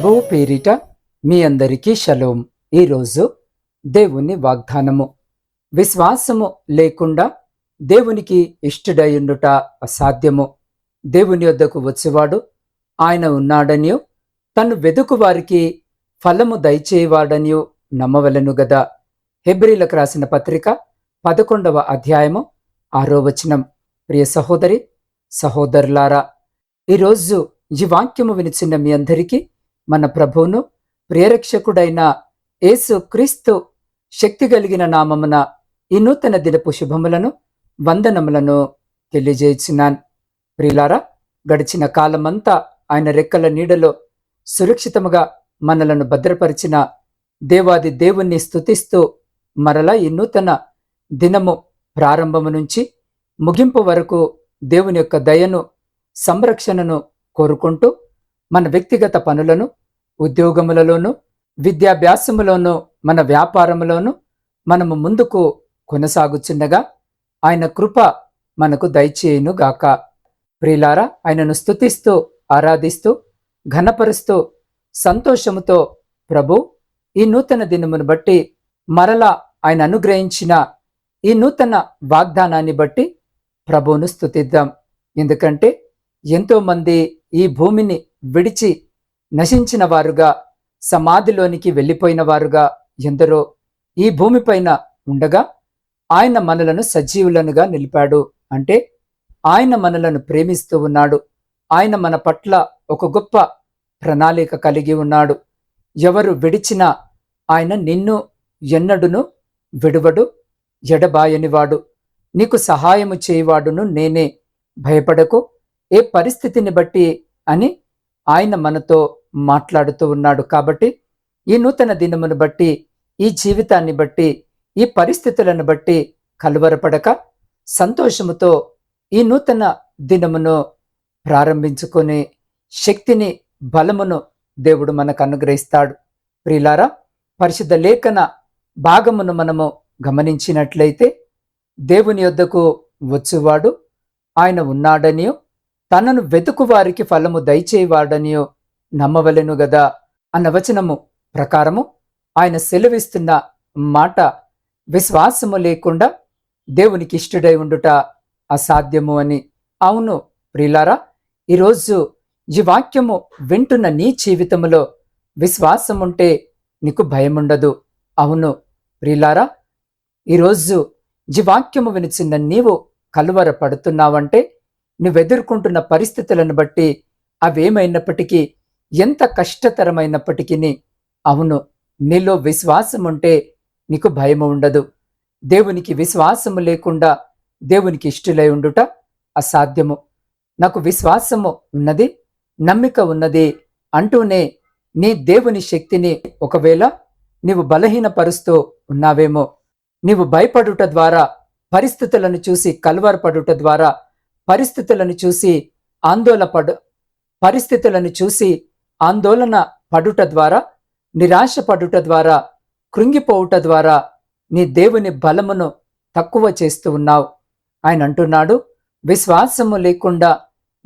ప్రభువు పేరిట మీ అందరికీ షలోం. ఈరోజు దేవుని వాగ్దానము. విశ్వాసము లేకుండా దేవునికి ఇష్టడయుండుట అసాధ్యము. దేవుని వద్దకు వచ్చేవాడు ఆయన ఉన్నాడనియు తను వెదుకు వారికి ఫలము దయచేవాడనియు నమ్మవలను గదా. హెబ్రిలకు రాసిన పత్రిక పదకొండవ అధ్యాయము ఆరో వచనం. ప్రియ సహోదరి సహోదరులారా ఈరోజు ఈ వాక్యము వినిచిన మీ అందరికీ మన ప్రభువును ప్రేరక్షకుడైన యేసు క్రీస్తు శక్తి కలిగిన నామమున ఈ నూతన దినపు శుభములను వందనములను తెలియజేసినాను ప్రియులారా గడిచిన కాలమంతా ఆయన రెక్కల నీడలో సురక్షితముగా మనలను భద్రపరిచిన దేవాది దేవుణ్ణి స్తుతిస్తూ మరలా ఈ నూతన దినము ప్రారంభము నుంచి ముగింపు వరకు దేవుని యొక్క దయను సంరక్షణను కోరుకుంటూ మన వ్యక్తిగత పనులను ఉద్యోగములలోనూ విద్యాభ్యాసములోనూ మన వ్యాపారములోనూ మనము ముందుకు కొనసాగుచుండగా ఆయన కృప మనకు దయచేయును గాక ఆయనను స్తుతిస్తూ ఆరాధిస్తూ ఘనపరుస్తూ సంతోషముతో ప్రభు ఈ నూతన దినమును బట్టి మరలా ఆయన అనుగ్రహించిన ఈ నూతన వాగ్దానాన్ని బట్టి ప్రభువును స్తుతిద్దాం. ఎందుకంటే ఎంతోమంది ఈ భూమిని విడిచి నశించిన వారుగా సమాధిలోనికి వెళ్ళిపోయిన వారుగా ఎందరో ఈ భూమిపైన ఉండగా ఆయన మనలను సజీవులనుగా నిలిపాడు. అంటే ఆయన మనలను ప్రేమిస్తూ ఉన్నాడు. ఆయన మన పట్ల ఒక గొప్ప ప్రణాళిక కలిగి ఉన్నాడు. ఎవరు విడిచినా ఆయన నిన్ను ఎన్నడును విడువడు ఎడబాయనివాడు. నీకు సహాయము చేయవాడును నేనే. భయపడకు. ఏ పరిస్థితిని బట్టి అని ఆయన మనతో మాట్లాడుతూ ఉన్నాడు కాబట్టి ఈ నూతన దినమును బట్టి ఈ జీవితాన్ని బట్టి ఈ పరిస్థితులను బట్టి కలువరపడక సంతోషముతో ఈ నూతన దినమును ప్రారంభించుకొని శక్తిని బలమును దేవుడు మనకు అనుగ్రహిస్తాడు. ప్రిలారా పరిశుద్ధ లేఖన భాగమును మనము గమనించినట్లయితే దేవుని యొద్దకు వచ్చువాడు ఆయన ఉన్నాడనియో తనను వెతుకు వారికి ఫలము దయచేవాడనియో నమ్మవలెను గదా అన్న వచనము ప్రకారము ఆయన సెలవిస్తున్న మాట విశ్వాసము లేకుండా దేవునికి ఇష్టడై ఉండుట అసాధ్యము అని. అవును ప్రిలారా ఈరోజు ఈ వాక్యము వింటున్న నీ జీవితములో విశ్వాసం ఉంటే నీకు భయం ఉండదు అవును ప్రిలారా ఈరోజు ఈ వాక్యము వినిచిన్న నీవు కలువర పడుతున్నావంటే నువ్వెదుర్కొంటున్న పరిస్థితులను బట్టి అవేమైనప్పటికీ ఎంత కష్టతరమైనప్పటికీ అవును నీలో విశ్వాసం ఉంటే నీకు భయము ఉండదు. దేవునికి విశ్వాసము లేకుండా దేవునికి ఇష్టలై ఉండుట అసాధ్యము. నాకు విశ్వాసము ఉన్నది నమ్మిక ఉన్నది అంటూనే నీ దేవుని శక్తిని ఒకవేళ నీవు బలహీనపరుస్తూ ఉన్నావేమో నీవు భయపడుట ద్వారా పరిస్థితులను చూసి కలవరపడుట ద్వారా పరిస్థితులను చూసి ఆందోళన పడు పరిస్థితులను చూసి ఆందోళన పడుట ద్వారా నిరాశ పడుట ద్వారా కృంగిపోవుట ద్వారా నీ దేవుని బలమును తక్కువ చేస్తూ ఉన్నావు. ఆయన అంటున్నాడు విశ్వాసము లేకుండా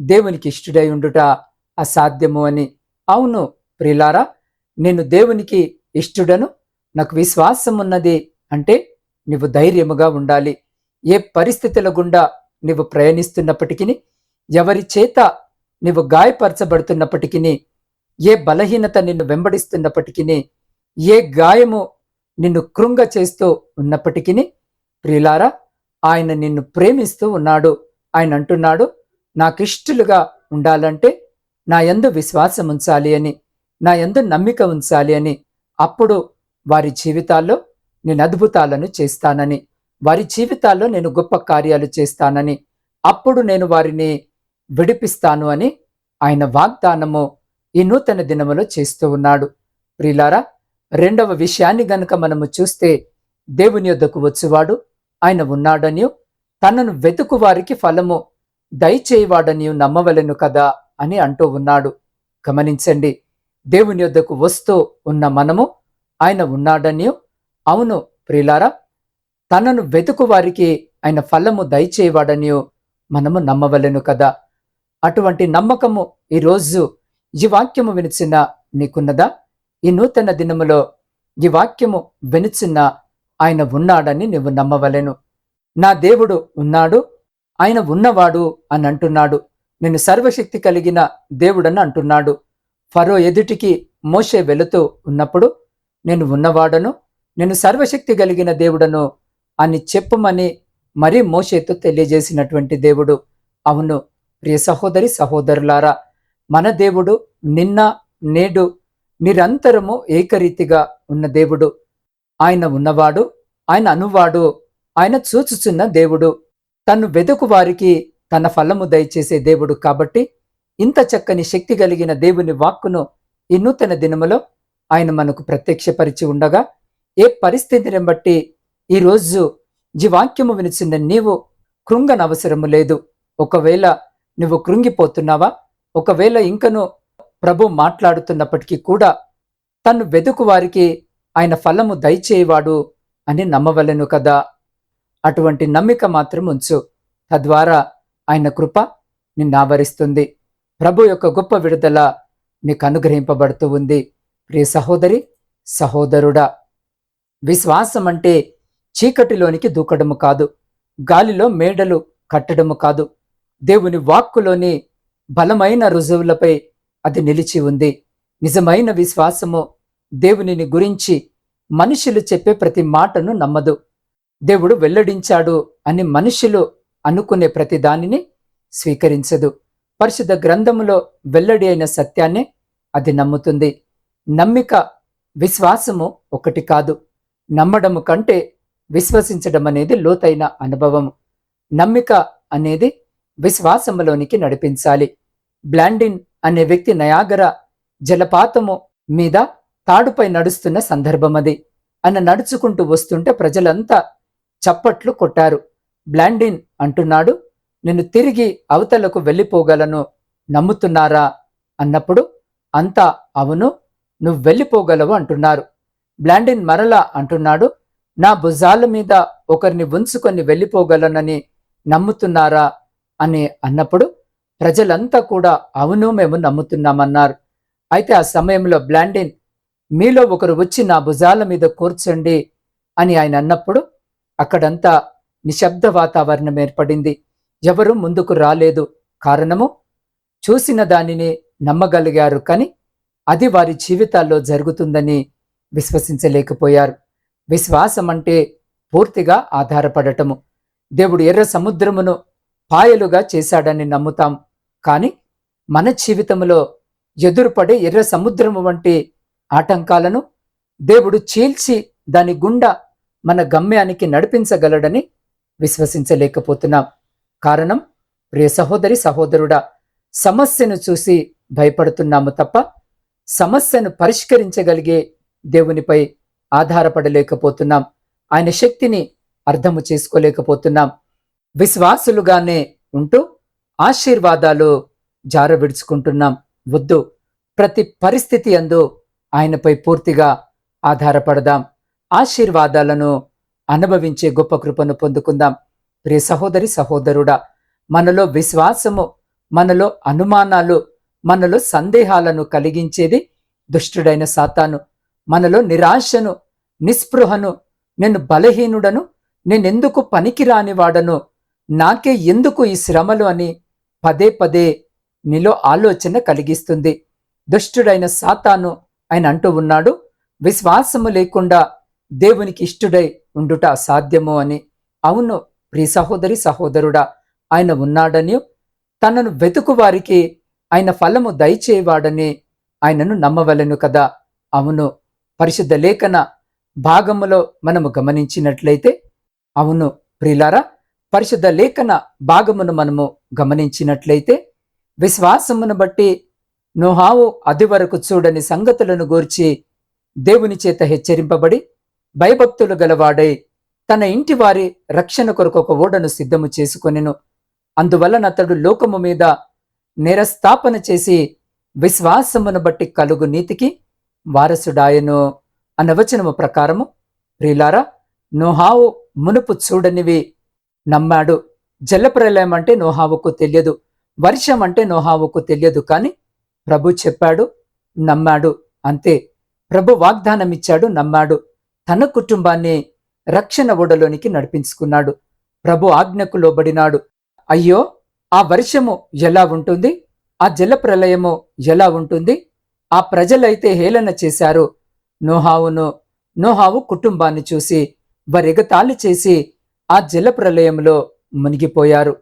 దేవునికి ఇష్టడై ఉండుట అసాధ్యము అని. అవును ప్రిలారా నేను దేవునికి ఇష్టడను నాకు విశ్వాసం ఉన్నది అంటే నువ్వు ధైర్యముగా ఉండాలి. ఏ పరిస్థితుల గుండా నువ్వు ప్రయాణిస్తున్నప్పటికీ ఎవరి చేత నీవు గాయపరచబడుతున్నప్పటికీ ఏ బలహీనత నిన్ను వెంబడిస్తున్నప్పటికీ ఏ గాయము నిన్ను కృంగ చేస్తూ ఉన్నప్పటికీ ప్రియులారా ఆయన నిన్ను ప్రేమిస్తూ ఉన్నాడు. ఆయన అంటున్నాడు నాకిష్టులుగా ఉండాలంటే నా యందు విశ్వాసం ఉంచాలి అని నా యందు నమ్మిక ఉంచాలి అని అప్పుడు వారి జీవితాల్లో నేను అద్భుతాలను చేస్తానని వారి జీవితాల్లో నేను గొప్ప కార్యాలు చేస్తానని అప్పుడు నేను వారిని విడిపిస్తాను అని ఆయన వాగ్దానము ఈ నూతన దినములో చేస్తూ ఉన్నాడు. ప్రిలారా రెండవ విషయాన్ని గనుక మనము చూస్తే దేవుని యొద్దకు వచ్చువాడు ఆయన ఉన్నాడని తనను వెతుకు వారికి ఫలము దయచేయవాడని నమ్మవలెను కదా అని అంటూ ఉన్నాడు. గమనించండి దేవుని యొద్దకు వస్తూ ఉన్న మనము ఆయన ఉన్నాడని అవును ప్రిలారా తనను వెతుకు వారికి ఆయన ఫలము దయచేవాడని మనము నమ్మవలెను కదా. అటువంటి నమ్మకము ఈరోజు ఈ వాక్యము వినిచిన నీకున్నదా? ఈ నూతన దినములో ఈ వాక్యము వినిచిన ఆయన ఉన్నాడని నువ్వు నమ్మవలెను. నా దేవుడు ఉన్నాడు ఆయన ఉన్నవాడు అని అంటున్నాడు. నేను సర్వశక్తి కలిగిన దేవుడని అంటున్నాడు. ఫరో ఎదుటికి మోషే వెళుతూ ఉన్నప్పుడు నేను ఉన్నవాడను నేను సర్వశక్తి కలిగిన దేవుడను అని చెప్పమని మరీ మోషేతో తెలియజేసినటువంటి దేవుడు. అవును ప్రియ సహోదరి సహోదరులారా మన దేవుడు నిన్న నేడు నిరంతరము ఏకరీతిగా ఉన్న దేవుడు. ఆయన ఉన్నవాడు ఆయన అనువాడు ఆయన చూచుచున్న దేవుడు. తను వెదుకు వారికి తన ఫలము దయచేసే దేవుడు కాబట్టి ఇంత చక్కని శక్తి కలిగిన దేవుని వాక్కును ఈ నూతన దినములో ఆయన మనకు ప్రత్యక్షపరిచి ఉండగా ఏ పరిస్థితిని బట్టి ఈరోజు జీవాక్యము వినిచిన నీవు కృంగనవసరము లేదు. ఒకవేళ నువ్వు కృంగిపోతున్నావా? ఒకవేళ ఇంకను ప్రభు మాట్లాడుతున్నప్పటికీ కూడా తను వెదుకు వారికి ఆయన ఫలము దయచేయవాడు అని నమ్మవలెను కదా. అటువంటి నమ్మిక మాత్రం ఉంచు. తద్వారా ఆయన కృప నిన్నావరిస్తుంది ప్రభు యొక్క గొప్ప విడుదల నీకు అనుగ్రహింపబడుతూ ఉంది. ప్రియ సహోదరి సహోదరుడా విశ్వాసం అంటే చీకటిలోనికి దూకడము కాదు. గాలిలో మేడలు కట్టడము కాదు. దేవుని వాక్కులోని బలమైన రుజువులపై అది నిలిచి ఉంది. నిజమైన విశ్వాసము దేవునిని గురించి మనుషులు చెప్పే ప్రతి మాటను నమ్మదు. దేవుడు వెల్లడించాడు అని మనుషులు అనుకునే ప్రతి దానిని స్వీకరించదు. పరిశుద్ధ గ్రంథములో వెల్లడి అయిన సత్యాన్నే అది నమ్ముతుంది. నమ్మిక విశ్వాసము ఒకటి కాదు. నమ్మడము కంటే విశ్వసించడం అనేది లోతైన అనుభవం. నమ్మిక అనేది విశ్వాసములోనికి నడిపించాలి. బ్లాండిన్ అనే వ్యక్తి నయాగర జలపాతము మీద తాడుపై నడుస్తున్న సందర్భం అది. నడుచుకుంటూ వస్తుంటే ప్రజలంతా చప్పట్లు కొట్టారు. బ్లాండిన్ అంటున్నాడు నేను తిరిగి అవతలకు వెళ్ళిపోగలను. నమ్ముతున్నారా? అన్నప్పుడు అంతా అవును నువ్వు వెళ్ళిపోగలవు అంటున్నారు. బ్లాండిన్ మరలా అంటున్నాడు నా భుజాల మీద ఒకరిని ఉంచుకొని వెళ్ళిపోగలనని నమ్ముతున్నారా అని అన్నప్పుడు ప్రజలంతా కూడా అవును మేము నమ్ముతున్నామన్నారు. అయితే ఆ సమయంలో బ్లాండిన్ మీలో ఒకరు వచ్చి నా భుజాల మీద కూర్చోండి అని ఆయన అన్నప్పుడు అక్కడంతా నిశ్శబ్ద వాతావరణం ఏర్పడింది. ఎవరూ ముందుకు రాలేదు. కారణము? చూసిన దానిని నమ్మగలిగారు కానీ అది వారి జీవితాల్లో జరుగుతుందని విశ్వసించలేకపోయారు. విశ్వాసం అంటే పూర్తిగా ఆధారపడటము. దేవుడు ఎర్ర సముద్రమును పాయలుగా చేశాడని నమ్ముతాం. కానీ మన జీవితంలో ఎదురుపడే ఎర్ర సముద్రము వంటి ఆటంకాలను దేవుడు చీల్చి దాని గుండా మన గమ్యానికి నడిపించగలడని విశ్వసించలేకపోతున్నాం. కారణం ప్రియ సహోదరి సహోదరుడా సమస్యను చూసి భయపడుతున్నాము తప్ప సమస్యను పరిష్కరించగలిగే దేవునిపై ఆధారపడలేకపోతున్నాం. ఆయన శక్తిని అర్థము చేసుకోలేకపోతున్నాం. విశ్వాసులుగానే ఉంటూ ఆశీర్వాదాలు జార విడుచుకుంటున్నాం. వద్దు ప్రతి పరిస్థితి అందు ఆయనపై పూర్తిగా ఆధారపడదాం. ఆశీర్వాదాలను అనుభవించే గొప్ప కృపను పొందుకుందాం. ప్రియ సహోదరి సహోదరుడా మనలో విశ్వాసము మనలో అనుమానాలు మనలో సందేహాలను కలిగించేది దుష్టుడైన సాతాను. మనలో నిరాశను నిస్పృహను నేను బలహీనుడను నేనెందుకు పనికిరానివాడను నాకే ఎందుకు ఈ శ్రమలు అని పదే పదే నీలో ఆలోచన కలిగిస్తుంది. దుష్టుడైన సాతాను ఆయన అంటూ ఉన్నాడు విశ్వాసము లేకుండా దేవునికి ఇష్టుడై ఉండుట అసాధ్యము అని. అవును ప్రియ సహోదరి సహోదరుడా ఆయన ఉన్నాడని తనను వెతుకు వారికి ఆయన ఫలము దయచేవాడని ఆయనను నమ్మవలను కదా. అవును పరిశుద్ధ లేఖన భాగములో మనము గమనించినట్లయితే అవును ప్రిలారా పరిశుద్ధ లేఖన భాగమును మనము గమనించినట్లయితే విశ్వాసమును బట్టి నోహావు అది వరకు చూడని సంగతులను గూర్చి దేవుని చేత హెచ్చరింపబడి భయభక్తులు గలవాడై తన ఇంటి వారి రక్షణ కొరకు ఒక ఓడను సిద్ధము చేసుకొనెను. అందువలన అతడు లోకము మీద నిరస్థాపన చేసి విశ్వాసమును బట్టి కలుగు నీతికి వారసుడాయను. అన్న వచనము ప్రకారము ప్రిలారా నోహావు మునుపు చూడనివి నమ్మాడు. జలప్రలయం అంటే నోహావుకు తెలియదు వర్షం అంటే నోహావుకు తెలియదు కానీ ప్రభు చెప్పాడు నమ్మాడు. అంతే ప్రభు వాగ్దానం ఇచ్చాడు నమ్మాడు. తన కుటుంబాన్ని రక్షణ ఓడలోనికి నడిపించుకున్నాడు. ప్రభు ఆజ్ఞకు లోబడినాడు. అయ్యో ఆ వర్షము ఎలా ఉంటుంది? ఆ జల ప్రళయము ఎలా ఉంటుంది? ఆ ప్రజలైతే హేళన చేశారు. నోహావును నోహావు కుటుంబాన్ని చూసి వరెగతాళి చేసి ఆ జల ప్రళయంలో మునిగిపోయారు.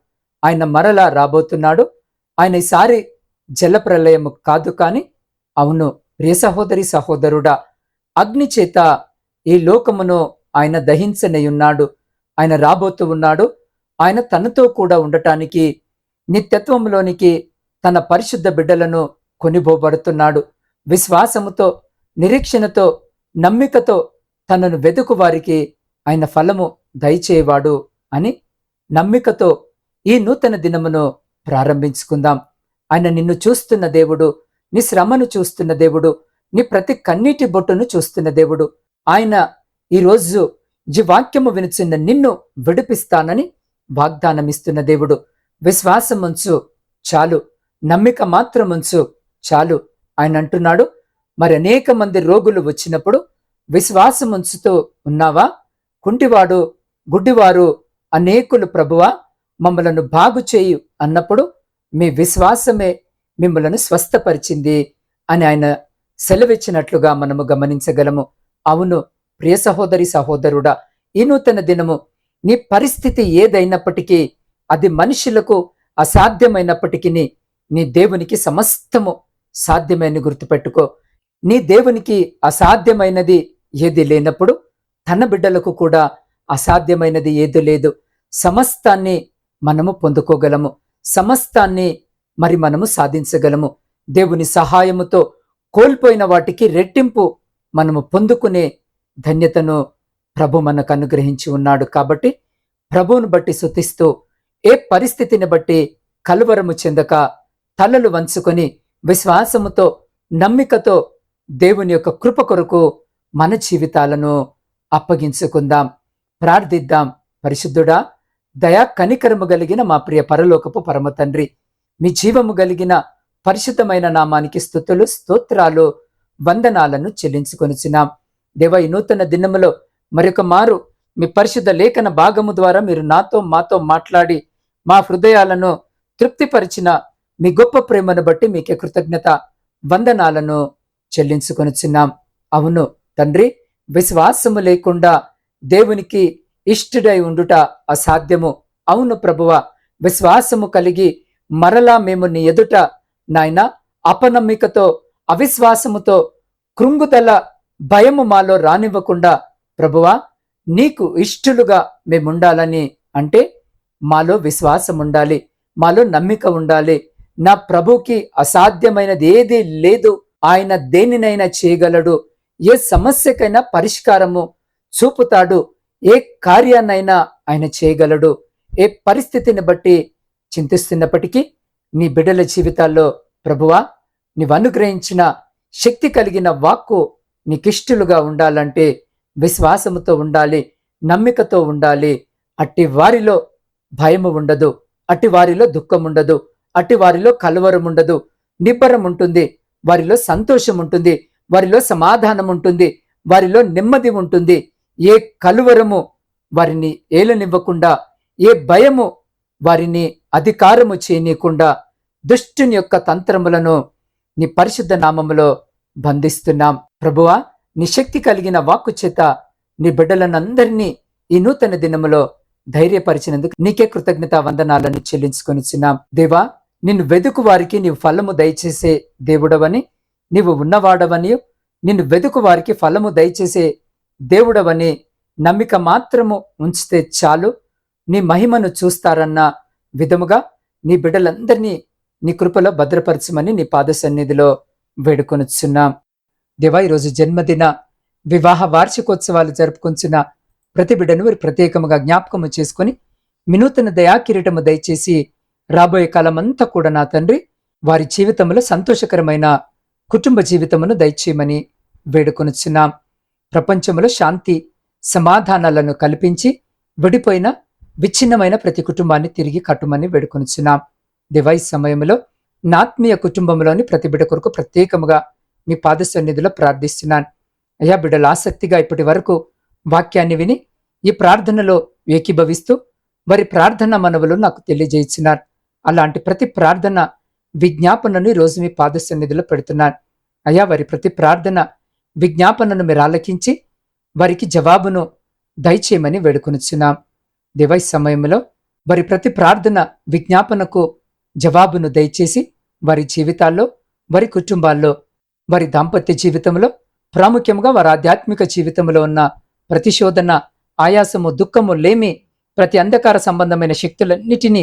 ఆయన మరలా రాబోతున్నాడు. ఆయన ఈసారి జల ప్రళయము కాదు కాని అవును ప్రియ సహోదరి సహోదరుడా అగ్ని చేత ఈ లోకమును ఆయన దహించనయున్నాడు. ఆయన రాబోతూ ఉన్నాడు. ఆయన తనతో కూడా ఉండటానికి నిత్యత్వంలోనికి తన పరిశుద్ధ బిడ్డలను కొనిపోబడుతున్నాడు విశ్వాసముతో నిరీక్షణతో నమ్మికతో తనను వెతుకు వారికి ఆయన ఫలము దయచేవాడు అని నమ్మికతో ఈ నూతన దినమును ప్రారంభించుకుందాం. ఆయన నిన్ను చూస్తున్న దేవుడు నీ శ్రమను చూస్తున్న దేవుడు నీ ప్రతి కన్నీటి బొట్టును చూస్తున్న దేవుడు. ఆయన ఈరోజు ఈ వాక్యము వినిచిన్న నిన్ను విడిపిస్తానని వాగ్దానమిస్తున్న దేవుడు. విశ్వాసముంచు చాలు నమ్మిక మాత్రముంచు చాలు. ఆయన అంటున్నాడు మరి అనేక మంది రోగులు వచ్చినప్పుడు విశ్వాసముంచుతూ ఉన్నావా? కుంటివాడు గుడ్డివారు అనేకులు ప్రభువా మమ్మలను బాగు చేయు అన్నప్పుడు మీ విశ్వాసమే మిమ్మలను స్వస్థపరిచింది అని ఆయన సెలవిచ్చినట్లుగా మనము గమనించగలము. అవును ప్రియ సహోదరి సహోదరుడా ఈ నూతన దినము నీ పరిస్థితి ఏదైనప్పటికీ అది మనుషులకు అసాధ్యమైనప్పటికీ నీ దేవునికి సమస్తము సాధ్యమైన గుర్తుపెట్టుకో. నీ దేవునికి అసాధ్యమైనది ఏది లేనప్పుడు తన బిడ్డలకు కూడా అసాధ్యమైనది ఏది లేదు. సమస్తాన్ని మనము పొందుకోగలము. సమస్తాన్ని మరి మనము సాధించగలము. దేవుని సహాయముతో కోల్పోయిన వాటికి రెట్టింపు మనము పొందుకునే ధన్యతను ప్రభు మనకు అనుగ్రహించి ఉన్నాడు కాబట్టి ప్రభువును బట్టి శుతిస్తూ ఏ పరిస్థితిని బట్టి కలువరము చెందక తలలు వంచుకొని విశ్వాసముతో నమ్మికతో దేవుని యొక్క కృప కొరకు మన జీవితాలను అప్పగించుకుందాం. ప్రార్థిద్దాం. పరిశుద్ధుడా దయా కనికరము కలిగిన మా ప్రియ పరలోకపు పరమ తండ్రి మీ జీవము కలిగిన పరిశుద్ధమైన నామానికి స్థుతులు స్తోత్రాలు వందనాలను చెల్లించుకొనిచున్నాం. దేవ ఈ నూతన దినములో మరొక మారు మీ పరిశుద్ధ లేఖన భాగము ద్వారా మీరు నాతో మాతో మాట్లాడి మా హృదయాలను తృప్తిపరిచిన మీ గొప్ప ప్రేమను బట్టి మీకే కృతజ్ఞత వందనాలను చెల్లించుకొనిచున్నాం అవును తండ్రి విశ్వాసము లేకుండా దేవునికి ఇష్టుడై ఉండుట అసాధ్యము. అవును ప్రభువ విశ్వాసము కలిగి మరలా మేము నీ ఎదుట నాయన అపనమ్మికతో అవిశ్వాసముతో కృంగుదల భయము మాలో రానివ్వకుండా ప్రభువా నీకు ఇష్టలుగా మేముండాలని అంటే మాలో విశ్వాసం ఉండాలి మాలో నమ్మిక ఉండాలి. నా ప్రభుకి అసాధ్యమైనది ఏది లేదు. ఆయన దేనినైనా చేయగలడు? ఏ సమస్యకైనా పరిష్కారము చూపుతాడు. ఏ కార్యాన్నైనా ఆయన చేయగలడు. ఏ పరిస్థితిని బట్టి చింతిస్తున్నప్పటికీ నీ బిడ్డల జీవితాల్లో ప్రభువా నీవు అనుగ్రహించిన శక్తి కలిగిన వాక్కు నీకిష్టులుగా ఉండాలంటే విశ్వాసముతో ఉండాలి నమ్మికతో ఉండాలి. అట్టి వారిలో భయము ఉండదు. అట్టి వారిలో దుఃఖం ఉండదు అట్టి వారిలో కలవరం ఉండదు నిబ్బరం ఉంటుంది వారిలో సంతోషం ఉంటుంది వారిలో సమాధానం ఉంటుంది వారిలో నెమ్మది ఉంటుంది. ఏ కలువరము వారిని ఏలనివ్వకుండా ఏ భయము వారిని అధికారము చేయనీయకుండా దుష్టుని యొక్క తంత్రములను నీ పరిశుద్ధ నామములో బంధిస్తున్నాం. ప్రభువా నీ శక్తి కలిగిన వాక్కు చేత నీ బిడ్డలనందరినీ ఈ నూతన దినములో ధైర్యపరిచినందుకు నీకే కృతజ్ఞత వందనాలను చెల్లించుకొనిచున్నాం. దేవా నిన్ను వెదుకు వారికి నీవు ఫలము దయచేసే దేవుడవని నీవు ఉన్నవాడవని నిన్ను వెదుకు వారికి ఫలము దయచేసే దేవుడవని నమ్మిక మాత్రము ఉంచితే చాలు. నీ మహిమను చూస్తారన్న విధముగా నీ బిడ్డలందరినీ నీ కృపలో భద్రపరచమని నీ పాద సన్నిధిలో వేడుకొనుచున్నాం. దేవా ఈరోజు జన్మదిన వివాహ వార్షికోత్సవాలు జరుపుకొంచున్న ప్రతి బిడ్డను మీరు ప్రత్యేకముగా జ్ఞాపకము చేసుకుని వినూతన దయా కిరీటము దయచేసి రాబోయే కాలమంతా కూడా నా తండ్రి వారి జీవితంలో సంతోషకరమైన కుటుంబ జీవితమును దయచేయమని వేడుకొనుచున్నాం. ప్రపంచంలో శాంతి సమాధానాలను కల్పించి విడిపోయిన విచ్ఛిన్నమైన ప్రతి కుటుంబాన్ని తిరిగి కట్టుమని వేడుకొనుచున్నాం. దివై సమయంలో నాత్మీయ కుటుంబంలోని ప్రతి బిడ్డ కొరకు ప్రత్యేకముగా మీ పాద సన్నిధిలో ప్రార్థిస్తున్నాను. అయ్యా బిడ్డలు ఆసక్తిగా ఇప్పటి వరకు వాక్యాన్ని విని ఈ ప్రార్థనలో ఏకీభవిస్తూ వారి ప్రార్థన మనవులు నాకు తెలియజేయించినారు అలాంటి ప్రతి ప్రార్థన విజ్ఞాపనను ఈరోజు రోజు మీ పాద సన్నిధిలో పెడుతున్నాను. అయ్యా వారి ప్రతి ప్రార్థన విజ్ఞాపనను మీరు ఆలకించి వారికి జవాబును దయచేయమని వేడుకొనిచ్చున్నాం దివై సమయంలో వారి ప్రతి ప్రార్థన విజ్ఞాపనకు జవాబును దయచేసి వారి జీవితాల్లో వారి కుటుంబాల్లో వారి దాంపత్య జీవితంలో ప్రాముఖ్యంగా వారి ఆధ్యాత్మిక జీవితంలో ఉన్న ప్రతిశోధన ఆయాసము దుఃఖము లేమి ప్రతి అంధకార సంబంధమైన శక్తులన్నిటినీ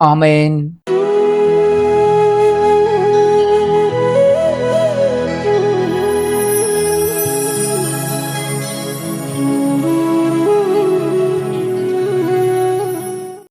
amen.